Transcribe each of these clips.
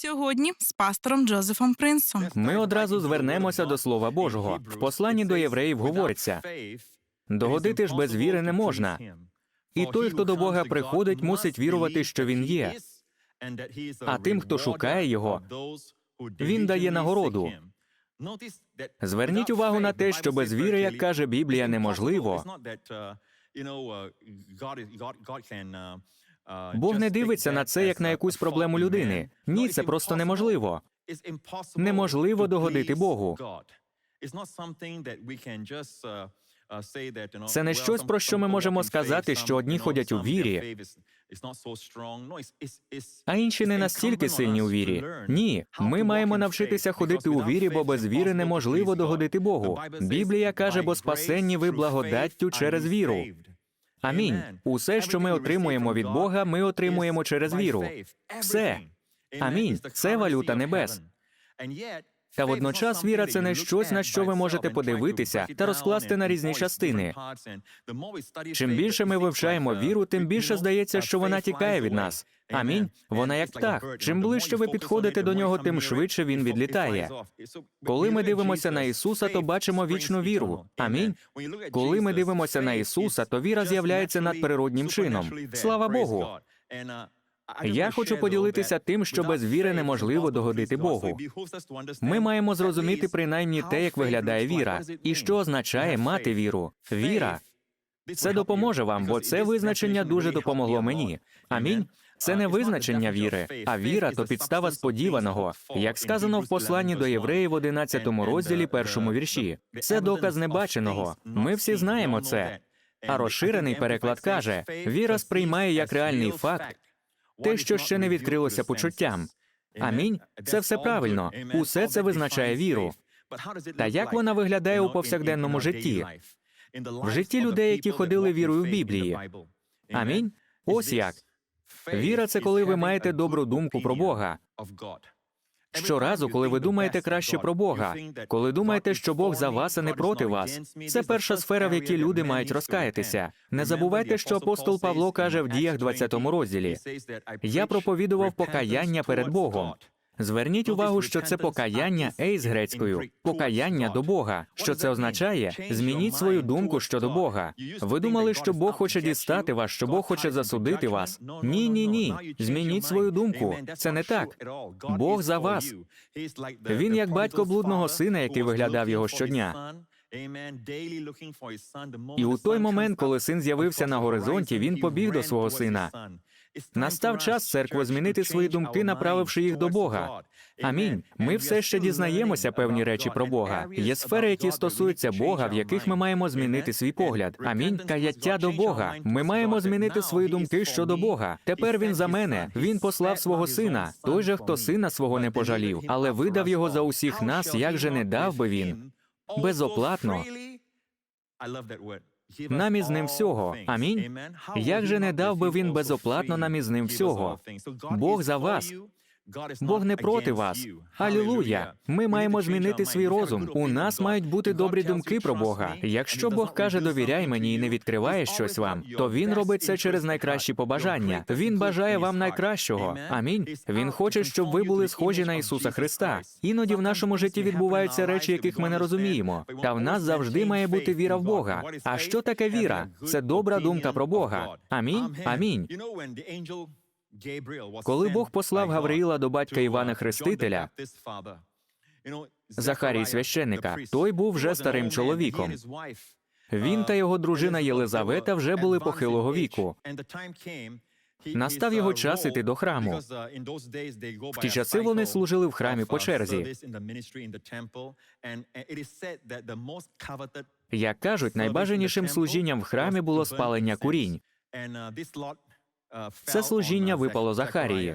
Сьогодні з пастором Джозефом Принсом. Ми одразу звернемося до Слова Божого. В посланні до євреїв говориться: догодити ж без віри не можна. І той, хто до Бога приходить, мусить вірувати, що він є. А тим, хто шукає його, він дає нагороду. Зверніть увагу на те, що без віри, як каже Біблія, неможливо. Бог не дивиться на це як на якусь проблему людини. Ні, це просто неможливо. Неможливо догодити Богу. Це не щось, про що ми можемо сказати, що одні ходять у вірі, а інші не настільки сильні у вірі. Ні, ми маємо навчитися ходити у вірі, бо без віри неможливо догодити Богу. Біблія каже, бо спасенні ви благодаттю через віру. Амінь. Усе, що ми отримуємо від Бога, ми отримуємо через віру. Все. Амінь. Це валюта небес. Та водночас віра це не щось, на що ви можете подивитися та розкласти на різні частини. Чим більше ми вивчаємо віру, тим більше здається, що вона тікає від нас. Амінь. Вона як птах. Чим ближче ви підходите до нього, тим швидше він відлітає. Коли ми дивимося на Ісуса, то бачимо вічну віру. Амінь. Коли ми дивимося на Ісуса, то віра з'являється надприроднім чином. Слава Богу. Я хочу поділитися тим, що без віри неможливо догодити Богу. Ми маємо зрозуміти принаймні те, як виглядає віра, і що означає мати віру. Віра це допоможе вам, бо це визначення дуже допомогло мені. Амінь. Це не визначення віри, а віра то підстава сподіваного, як сказано в посланні до євреїв в 11 розділі першому вірші. Це доказ небаченого. Ми всі знаємо це. А розширений переклад каже: віра сприймає як реальний факт те, що ще не відкрилося почуттям. Амінь. Це все правильно. Усе це визначає віру. Та як вона виглядає у повсякденному житті? В житті людей, які ходили вірою в Біблії. Амінь. Ось як. Віра це коли ви маєте добру думку про Бога. Щоразу, коли ви думаєте краще про Бога, коли думаєте, що Бог за вас, а не проти вас, це перша сфера, в якій люди мають розкаятися. Не забувайте, що апостол Павло каже в діях 20 розділі: я проповідував покаяння перед Богом. Зверніть увагу, що це покаяння ей з грецькою, покаяння до Бога. Що це означає? Змініть свою думку щодо Бога. Ви думали, що Бог хоче дістати вас, що Бог хоче засудити вас. Ні, ні, ні. Змініть свою думку. Це не так. Бог за вас. Він як батько блудного сина, який виглядав його щодня. І у той момент, коли син з'явився на горизонті, він побіг до свого сина. Настав час церкви змінити свої думки, направивши їх до Бога. Амінь. Ми все ще дізнаємося певні речі про Бога. Є сфери, які стосуються Бога, в яких ми маємо змінити свій погляд. Амінь. Каяття до Бога. Ми маємо змінити свої думки щодо Бога. Тепер він за мене. Він послав свого сина. Той же, хто сина свого не пожалів, але видав його за усіх нас. Як же не дав би він? Безоплатно. Нам із ним всього. Амінь. Як же не дав би він безоплатно нам із ним всього? Бог за вас. Бог не проти вас. Алілуя! Ми маємо змінити свій розум. У нас мають бути добрі думки про Бога. Якщо Бог каже, довіряй мені і не відкриває щось вам, то він робить це через найкращі побажання. Він бажає вам найкращого. Амінь. Він хоче, щоб ви були схожі на Ісуса Христа. Іноді в нашому житті відбуваються речі, яких ми не розуміємо. Та в нас завжди має бути віра в Бога. А що таке віра? Це добра думка про Бога. Амінь. Амінь. Коли Бог послав Гавриїла до батька Івана Хрестителя, Захарії священника, той був вже старим чоловіком. Він та його дружина Єлизавета вже були похилого віку. Настав його час іти до храму. В ті часи вони служили в храмі по черзі. Як кажуть, найбажанішим служінням в храмі було спалення курінь. Це служіння випало Захарії.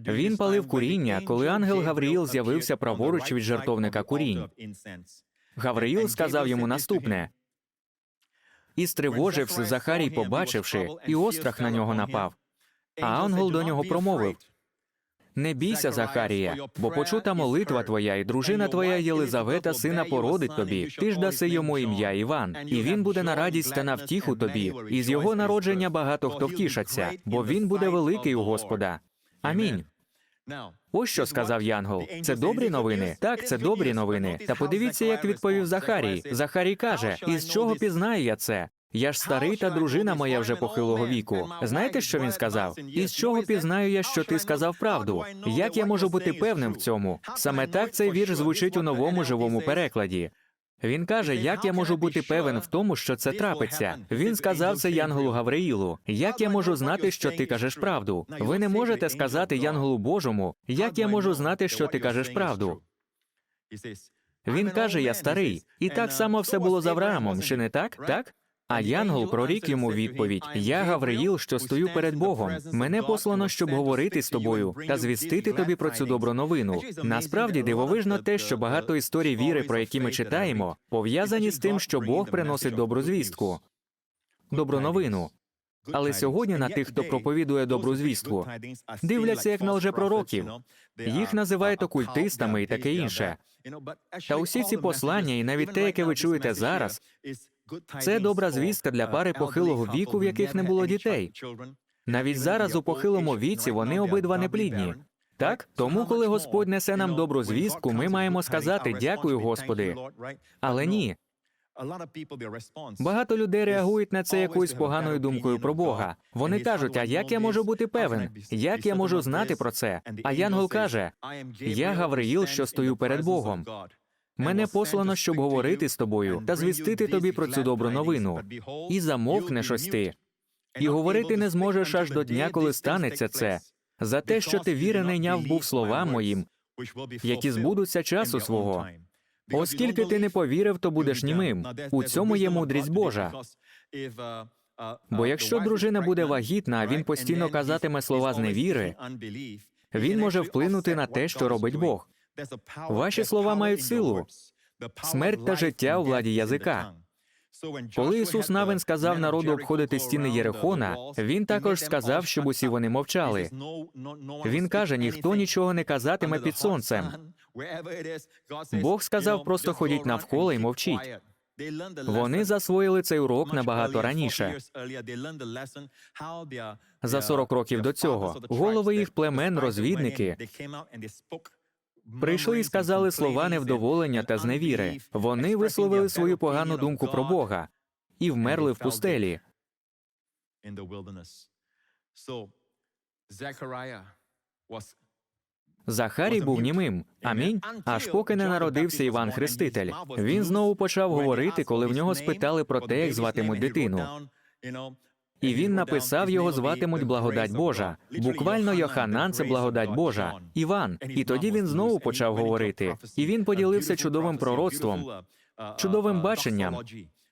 Він палив куріння, коли ангел Гавриїл з'явився праворуч від жертовника курінь. Гавриїл сказав йому наступне. І стривожився Захарій, побачивши, і острах на нього напав. А ангел до нього промовив: Не бійся, Захарія, бо почута молитва твоя, і дружина твоя Єлизавета сина породить тобі. Ти ж даси йому ім'я Іван, і він буде на радість та на втіху тобі. І з його народження багато хто втішаться, бо він буде великий у Господа. Амінь. Ось що сказав Янгол. Це добрі новини? Так, це добрі новини. Та подивіться, як відповів Захарій. Захарій каже: із чого пізнаю я це? Я ж старий, та дружина моя вже похилого віку. Знаєте, що він сказав? Із чого пізнаю я, що ти сказав правду? Як я можу бути певним в цьому? Саме так цей вірш звучить у новому живому перекладі. Він каже, як я можу бути певен в тому, що це трапиться. Він сказав це Янголу Гавриїлу. Як я можу знати, що ти кажеш правду? Ви не можете сказати Янголу Божому, як я можу знати, що ти кажеш правду. Він каже, я старий, і так само все було з Авраамом, чи не так? Так? А Янгол прорік йому відповідь: Я Гавриїл, що стою перед Богом. Мене послано, щоб говорити з тобою та звістити тобі про цю добру новину. Насправді дивовижно те, що багато історій віри, про які ми читаємо, пов'язані з тим, що Бог приносить добру звістку, добру новину. Але сьогодні на тих, хто проповідує добру звістку, дивляться як на лжепророків. Їх називають окультистами і таке інше. Та усі ці послання, і навіть те, яке ви чуєте зараз, це добра звістка для пари похилого віку, в яких не було дітей. Навіть зараз у похилому віці вони обидва неплідні. Так, тому, коли Господь несе нам добру звістку, ми маємо сказати дякую, Господи. Але ні, багато людей реагують на це якоюсь поганою думкою про Бога. Вони кажуть: а як я можу бути певен? Як я можу знати про це? А Янгол каже: Я Гавриїл, що стою перед Богом. Мене послано, щоб говорити з тобою та звістити тобі про цю добру новину. І замовкнеш ось ти. І говорити не зможеш аж до дня, коли станеться це. За те, що ти віри не йняв був словам моїм, які збудуться часу свого. Оскільки ти не повірив, то будеш німим. У цьому є мудрість Божа. Бо якщо дружина буде вагітна, а він постійно казатиме слова з невіри, він може вплинути на те, що робить Бог. Ваші слова мають силу. Смерть та життя у владі язика. Коли Ісус Навин сказав народу обходити стіни Єрихона, він також сказав, щоб усі вони мовчали. Він каже: ніхто нічого не казатиме під сонцем. Бог сказав просто ходіть навколо і мовчіть. Вони засвоїли цей урок набагато раніше. За 40 років до цього голови їх племен, розвідники, прийшли і сказали слова невдоволення та зневіри. Вони висловили свою погану думку про Бога і вмерли в пустелі. Захарій був німим. Амінь. Аж поки не народився Іван Хреститель. Він знову почав говорити, коли в нього спитали про те, як зватимуть дитину. І він написав його зватимуть благодать Божа. Буквально Йоханан це благодать Божа. Іван. І тоді він знову почав говорити. І він поділився чудовим пророцтвом, чудовим баченням.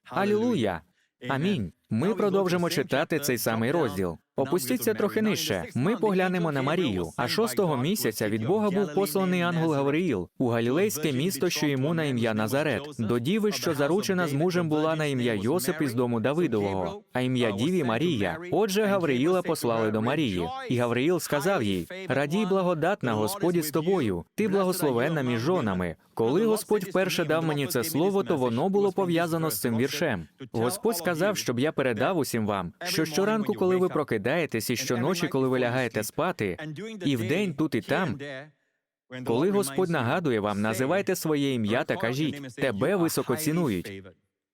Алілуя! Амінь. Ми продовжимо читати цей самий розділ. Опустіться трохи нижче. Ми поглянемо на Марію. А шостого місяця від Бога був посланий ангел Гавриїл у галілейське місто, що йому на ім'я Назарет. До діви, що заручена з мужем була на ім'я Йосип із дому Давидового, а ім'я Діві Марія. Отже, Гавриїла послали до Марії. І Гавриїл сказав їй: Радій благодатна, Господі з тобою. Ти благословенна між жонами. Коли Господь вперше дав мені це слово, то воно було пов'язано з цим віршем. Господь сказав, щоб я передав усім вам, що щоранку, коли ви прокидаєтесь, і щоночі, коли ви лягаєте спати, і вдень тут і там, коли Господь нагадує вам, називайте своє ім'я та кажіть, тебе високо цінують.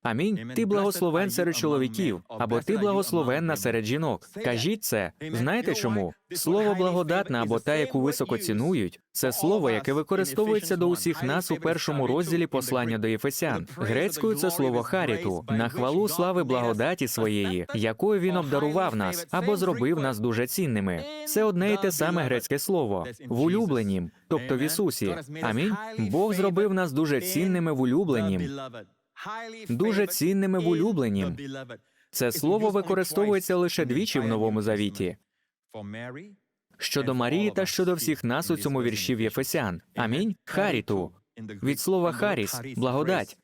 Амінь. Ти благословен серед чоловіків, або ти благословенна серед жінок. Кажіть це. Знаєте чому? Слово благодатна або та, яку високо цінують, це слово, яке використовується до усіх нас у першому розділі послання до Єфесян. Грецькою це слово харіту на хвалу слави благодаті своєї, якою він обдарував нас або зробив нас дуже цінними. Це одне і те саме грецьке слово в улюбленім, тобто в Ісусі. Амінь. Бог зробив нас дуже цінними в улюбленім дуже цінними в улюбленім. Це слово використовується лише двічі в новому завіті. Щодо Марії та щодо всіх нас у цьому вірші в Єфесян. Амінь. Харіту від слова харіс, благодать.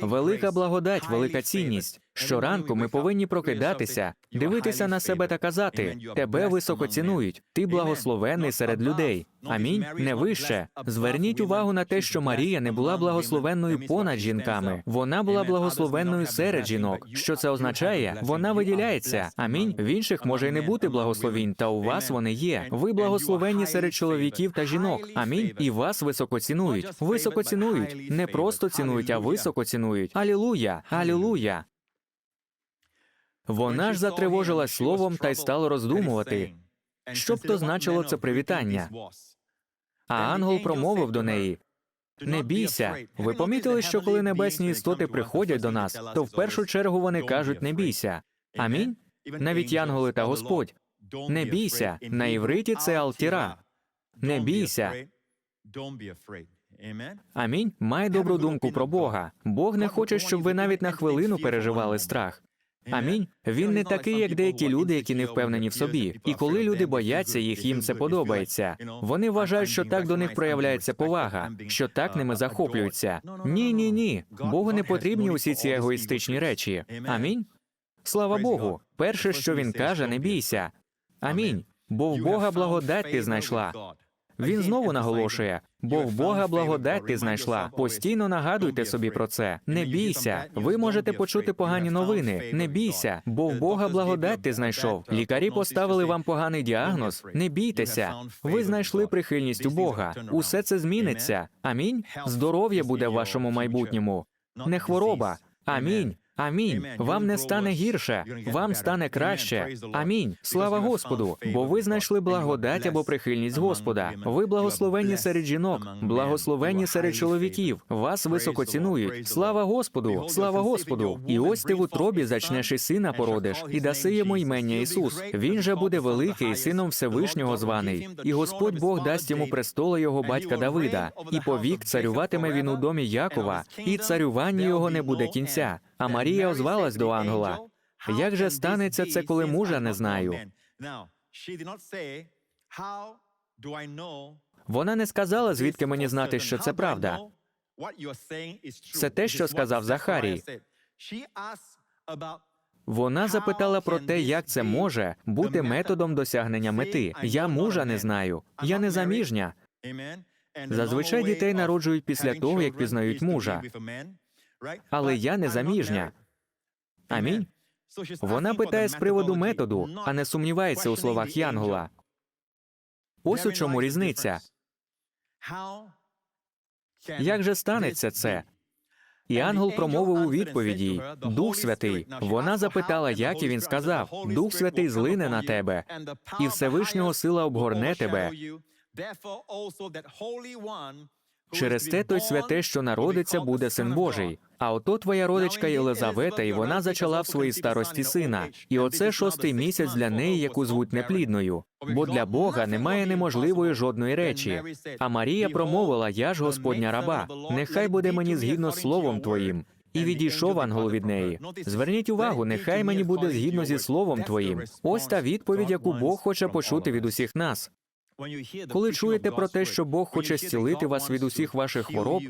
Велика благодать, велика цінність. Щоранку ми повинні прокидатися, дивитися на себе та казати: тебе високо цінують, ти благословенний серед людей. Амінь. Не вище. Зверніть увагу на те, що Марія не була благословенною понад жінками. Вона була благословенною серед жінок. Що це означає? Вона виділяється. Амінь. В інших може й не бути благословінь, та у вас вони є. Ви благословенні серед чоловіків та жінок. Амінь. І вас високо цінують. Високо цінують. Не просто цінують, а високо цінують. Алілуя! Алілуя! Вона ж затривожилась словом та й стала роздумувати. Що б то значило це привітання? А ангел промовив до неї: Не бійся. Ви помітили, що коли небесні істоти приходять до нас, то в першу чергу вони кажуть не бійся. Амінь. Навіть янголи та Господь. Не бійся. На івриті це алтіра. Не бійся. Амінь. Май добру думку про Бога. Бог не хоче, щоб ви навіть на хвилину переживали страх. Амінь. Він не такий, як деякі люди, які не впевнені в собі. І коли люди бояться їх, їм це подобається. Вони вважають, що так до них проявляється повага, що так ними захоплюються. Ні, ні, ні. Богу не потрібні усі ці егоїстичні речі. Амінь. Слава Богу. Перше, що він каже, не бійся. Амінь. Бо в Бога благодать ти знайшла. Він знову наголошує, бо в Бога благодать ти знайшла. Постійно нагадуйте собі про це. Не бійся. Ви можете почути погані новини. Не бійся, бо в Бога благодать ти знайшов. Лікарі поставили вам поганий діагноз. Не бійтеся. Ви знайшли прихильність у Бога. Усе це зміниться. Амінь. Здоров'я буде в вашому майбутньому. Не хвороба. Амінь. Амінь. Вам не стане гірше, вам стане краще. Амінь. Слава Господу. Бо ви знайшли благодать або прихильність Господа. Ви благословенні серед жінок, благословенні серед чоловіків. Вас високо цінують. Слава Господу! Слава Господу! І ось ти в утробі зачнеш і сина породиш, і даси йому ймення Ісус. Він же буде великий, сином Всевишнього званий. І Господь Бог дасть йому престола його батька Давида, і повік царюватиме він у домі Якова, і царювання його не буде кінця. А Марія озвалась до ангела. Як же станеться це, коли мужа не знаю? Вона не сказала, звідки мені знати, що це правда. Це те, що сказав Захарій. Вона запитала про те, як це може бути методом досягнення мети. Я мужа не знаю, я не заміжня. Зазвичай дітей народжують після того, як пізнають мужа. Але я не заміжня. Амінь. Вона питає з приводу методу, а не сумнівається у словах Янгола. Ось у чому різниця. Як же станеться це? І ангел промовив у відповіді Дух Святий. Вона запитала, як і він сказав: Дух Святий злине на тебе, і Всевишнього сила обгорне тебе. Через те той святе, що народиться, буде син Божий. А ото твоя родичка Єлизавета, і вона зачала в своїй старості сина. І оце шостий місяць для неї, яку звуть неплідною. Бо для Бога немає неможливої жодної речі. А Марія промовила: Я ж Господня раба, нехай буде мені згідно з словом твоїм. І відійшов ангел від неї. Зверніть увагу, нехай мені буде згідно зі словом твоїм. Ось та відповідь, яку Бог хоче почути від усіх нас. Коли чуєте про те, що Бог хоче зцілити вас від усіх ваших хвороб,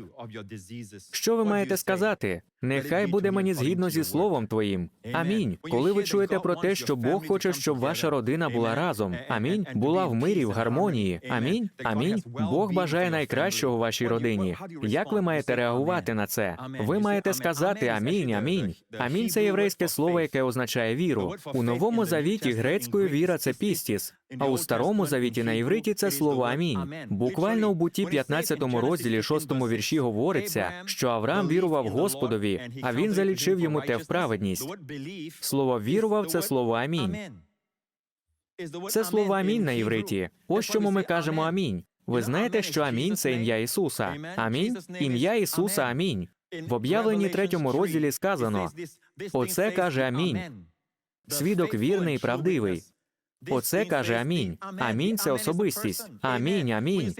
Що ви маєте сказати? Нехай буде мені згідно зі словом твоїм. Амінь. Коли ви чуєте про те, що Бог хоче, щоб ваша родина була разом. Амінь. Була в мирі, в гармонії. Амінь. Амінь. Бог бажає найкращого вашій родині. Як ви маєте реагувати на це? Ви маєте сказати Амінь, Амінь. Амінь це єврейське слово, яке означає віру. У новому завіті грецькою віра це пістіс, а у старому завіті на івриті це слово Амінь. Буквально у буті 15 розділі 6 вірші говориться, що Авраам вірував Господові, а він залічив йому те в праведність. Слово вірував це слово Амінь. Це слово Амінь на івриті. Ось чому ми кажемо Амінь. Ви знаєте, що Амінь це ім'я Ісуса. Амінь. Ім'я Ісуса Амінь. В об'явленні третьому розділі сказано: Оце каже Амінь. Свідок вірний і правдивий. Оце каже Амінь. Амінь це особистість. Амінь, амінь.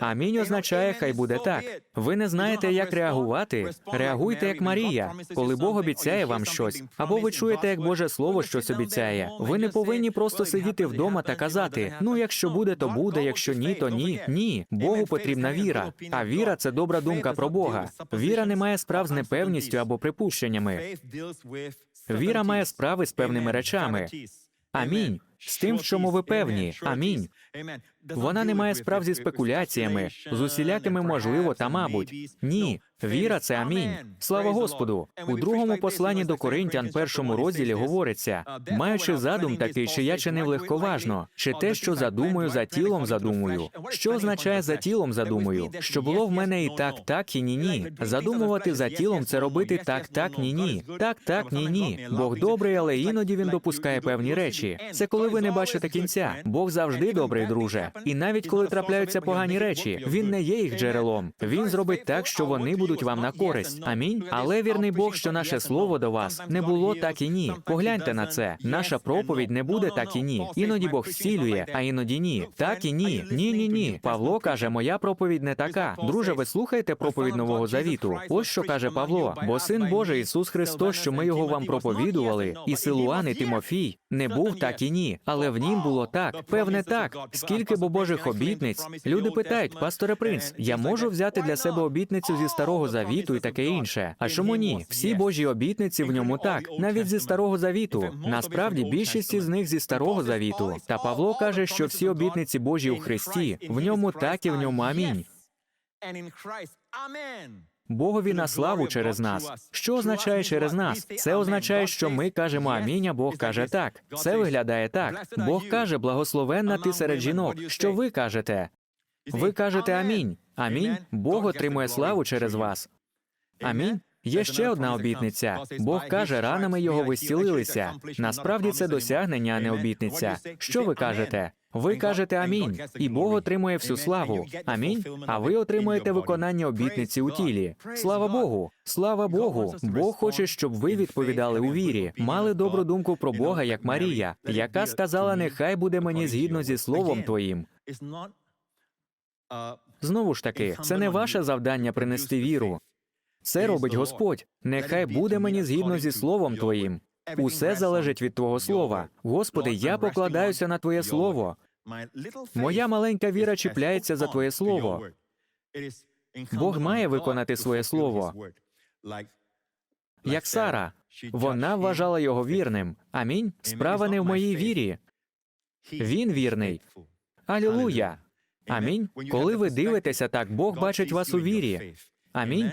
Амінь означає, хай буде так. Ви не знаєте, як реагувати. Реагуйте як Марія, коли Бог обіцяє вам щось, або ви чуєте, як Боже Слово щось обіцяє. Ви не повинні просто сидіти вдома та казати: ну, якщо буде, то буде, якщо ні, то ні. Ні, Богу потрібна віра. А віра це добра думка про Бога. Віра не має справ з непевністю або припущеннями. Віра має справи з певними речами. Амінь. З тим, в чому ви певні. Амінь. Вона не має справ зі спекуляціями, з усілякими можливо та мабуть. Ні, віра це амінь. Слава Господу. У другому посланні до Коринтян, першому розділі говориться: маючи задум такий, чи я чинив легковажно, чи те, що задумую за тілом, задумую. Що означає за тілом задумую? Що було в мене і так, так, і ні, ні. Задумувати за тілом це робити так, так, ні, ні. Так, так, ні, ні. Бог добрий, але іноді він допускає певні речі. Це коли ви не бачите кінця. Бог завжди добрий, друже. І навіть коли трапляються погані речі, він не є їх джерелом. Він зробить так, що вони будуть вам на користь. Амінь. Але вірний Бог, що наше слово до вас не було так і ні. Погляньте на це. Наша проповідь не буде так і ні. Іноді Бог зцілює, а іноді ні. Так і ні. Ні, ні, ні. Павло каже, моя проповідь не така. Друже, ви слухаєте проповідь Нового Завіту? Ось що каже Павло. Бо син Божий Ісус Христос, що ми його вам проповідували, і Силуан, і Тимофій не був так і ні. Але в нім було так. Певне так. Скільки бо Божих обітниць? Люди питають, пасторе принц, я можу взяти для себе обітницю зі старого завіту і таке інше. А чому ні? Всі Божі обітниці в ньому так, навіть зі старого завіту. Насправді більшість із них зі старого завіту. Та Павло каже, що всі обітниці Божі у Христі в ньому так і в ньому амінь. Богові на славу через нас. Що означає через нас? Це означає, що ми кажемо амінь, а Бог каже так. Це виглядає так. Бог каже, благословенна ти серед жінок. Що ви кажете? Ви кажете амінь. Амінь. Бог отримує славу через вас. Амінь. Є ще одна обітниця. Бог каже, ранами його ви зцілилися. Насправді це досягнення, а не обітниця. Що ви кажете? Ви кажете амінь, і Бог отримує всю славу. Амінь. А ви отримуєте виконання обітниці у тілі. Слава Богу! Слава Богу! Бог хоче, щоб ви відповідали у вірі, мали добру думку про Бога, як Марія, яка сказала: нехай буде мені згідно зі словом твоїм. Знову ж таки, це не ваше завдання принести віру. Це робить Господь. Нехай буде мені згідно зі словом твоїм. Усе залежить від твого слова. Господи, я покладаюся на Твоє слово. Моя маленька віра чіпляється за Твоє слово. Бог має виконати своє слово. Як Сара, вона вважала його вірним. Амінь. Справа не в моїй вірі. Він вірний. Алілуя. Амінь. Коли ви дивитеся так, Бог бачить вас у вірі. Амінь.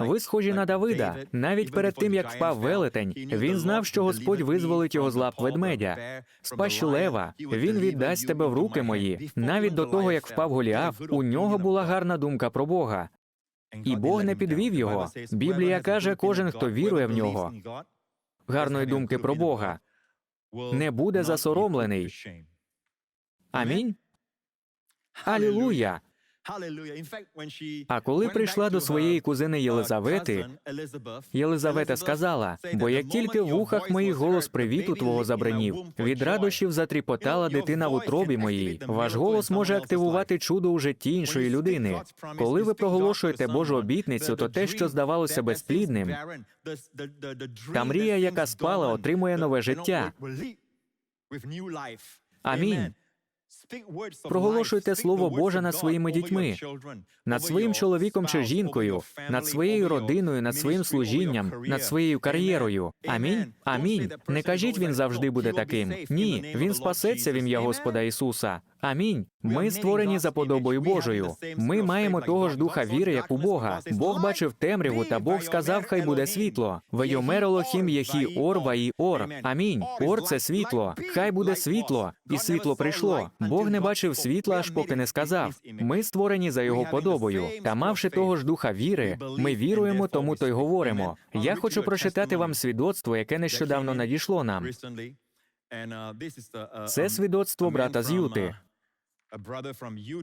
Ви схожі на Давида. Навіть перед тим, як впав велетень, він знав, що Господь визволить його з лап ведмедя. З пащі лева він віддасть тебе в руки мої. Навіть до того, як впав Голіаф, у нього була гарна думка про Бога. І Бог не підвів його. Біблія каже, кожен, хто вірує в нього, гарної думки про Бога, не буде засоромлений. Амінь. Алілуя. А коли прийшла до своєї кузини Єлизавети, Єлизавета сказала: бо як тільки в вухах моїх голос привіту твого забранів, від радощів затріпотала дитина в утробі моїй. Ваш голос може активувати чудо у житті іншої людини. Коли ви проголошуєте Божу обітницю, то те, що здавалося безплідним, та мрія, яка спала, отримує нове життя. Амінь. Проголошуйте Слово Боже над своїми дітьми, над своїм чоловіком чи жінкою, над своєю родиною, над своїм служінням, над своєю кар'єрою. Амінь. Амінь. Не кажіть, він завжди буде таким. Ні, він спасеться в ім'я Господа Ісуса. Амінь. Ми створені за подобою Божою. Ми маємо того ж духа віри, як у Бога. Бог бачив темряву, та Бог сказав, хай буде світло. Вейомер Елохім єхі ор ваї ор. Амінь. Ор це світло. Хай буде світло. І світло прийшло. Не бачив світла, аж поки не сказав. Ми створені за його подобою. Та мавши того ж духа віри, ми віруємо, тому то й говоримо. Я хочу прочитати вам свідоцтво, яке нещодавно надійшло нам. Це свідоцтво брата з Юти.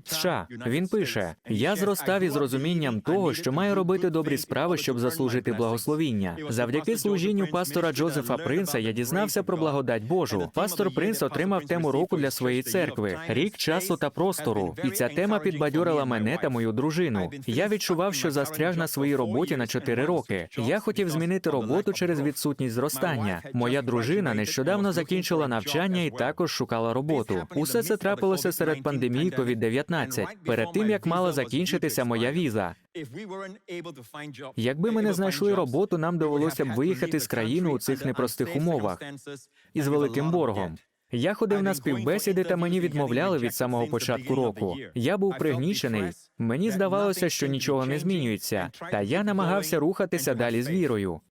США. Він пише: Я зростав із розумінням того, що маю робити добрі справи, щоб заслужити благословіння. Завдяки служінню пастора Джозефа Принца я дізнався про благодать Божу. Пастор Принц отримав тему року для своєї церкви рік часу та простору. І ця тема підбадьорила мене та мою дружину. Я відчував, що застряг на своїй роботі на 4 роки. Я хотів змінити роботу через відсутність зростання. Моя дружина нещодавно закінчила навчання і також шукала роботу. Усе це трапилося серед пандемії COVID-19, перед тим як мала закінчитися моя віза. Якби ми не знайшли роботу, нам довелося б виїхати з країни у цих непростих умовах із великим боргом. Я ходив на співбесіди, та мені відмовляли від самого початку року. Я був пригнічений. Мені здавалося, що нічого не змінюється, та я намагався рухатися далі з вірою.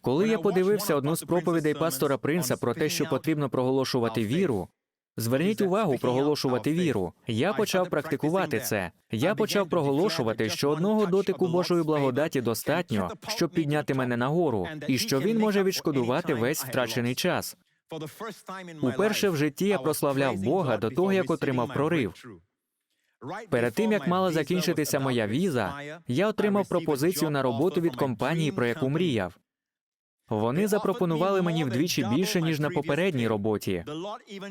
Коли я подивився одну з проповідей пастора Принца про те, що потрібно проголошувати віру, Зверніть увагу проголошувати віру. Я почав практикувати це. Я почав проголошувати, що одного дотику Божої благодаті достатньо, щоб підняти мене нагору, і що він може відшкодувати весь втрачений час. Уперше в житті я прославляв Бога до того, як отримав прорив. Перед тим як мала закінчитися моя віза, я отримав пропозицію на роботу від компанії, про яку мріяв. Вони запропонували мені вдвічі більше ніж на попередній роботі.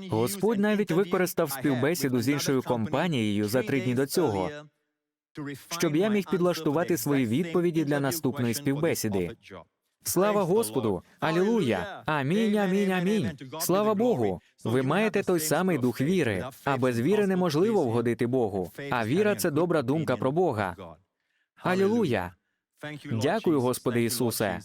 Господь навіть використав співбесіду з іншою компанією за три дні до цього, щоб я міг підлаштувати свої відповіді для наступної співбесіди. Слава Господу! Алілуя! Амінь, амінь, амінь. Слава Богу! Ви маєте той самий дух віри, а без віри неможливо вгодити Богу. А віра це добра думка про Бога. Алілуя! Дякую, Господи Ісусе.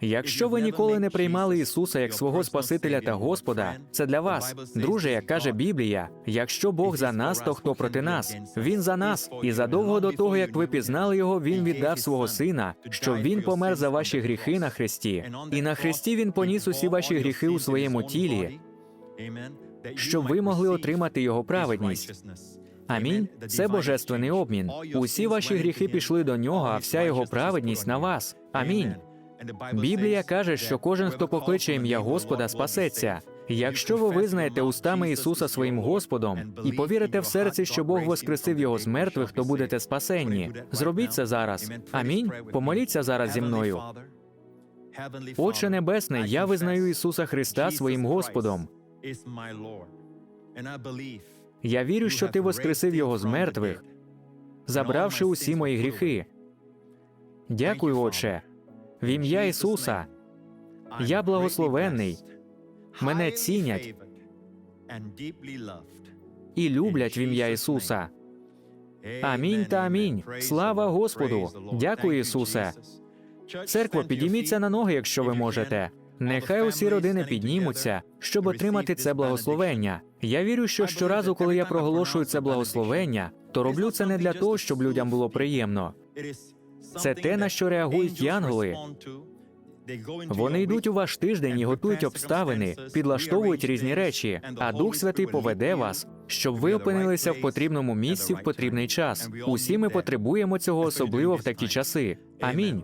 Якщо ви ніколи не приймали Ісуса як свого Спасителя та Господа, це для вас, друже, як каже Біблія. Якщо Бог за нас, то хто проти нас? Він за нас, і задовго до того, як ви пізнали його, він віддав свого сина, щоб він помер за ваші гріхи на хресті. І на хресті він поніс усі ваші гріхи у своєму тілі, щоб ви могли отримати його праведність. Амінь. Це божественний обмін. Усі ваші гріхи пішли до нього, а вся його праведність на вас. Амінь. Біблія каже, що кожен, хто покличе ім'я Господа, спасеться. Якщо ви визнаєте устами Ісуса своїм Господом і повірите в серці, що Бог воскресив його з мертвих, то будете спасенні. Зробіть це зараз. Амінь. Помоліться зараз зі мною. Отче Небесний, я визнаю Ісуса Христа своїм Господом. Я вірю, що ти воскресив його з мертвих, забравши усі мої гріхи. Дякую, Отче. В ім'я Ісуса я благословенний, мене цінять і люблять в ім'я Ісуса. Амінь та амінь. Слава Господу! Дякую, Ісусе. Церкво, підійміться на ноги, якщо ви можете. Нехай усі родини піднімуться, щоб отримати це благословення. Я вірю, що щоразу, коли я проголошую це благословення, то роблю це не для того, щоб людям було приємно. Це те, на що реагують янголи. Вони йдуть у ваш тиждень і готують обставини, підлаштовують різні речі, а Дух Святий поведе вас, щоб ви опинилися в потрібному місці в потрібний час. Усі ми потребуємо цього особливо в такі часи. Амінь.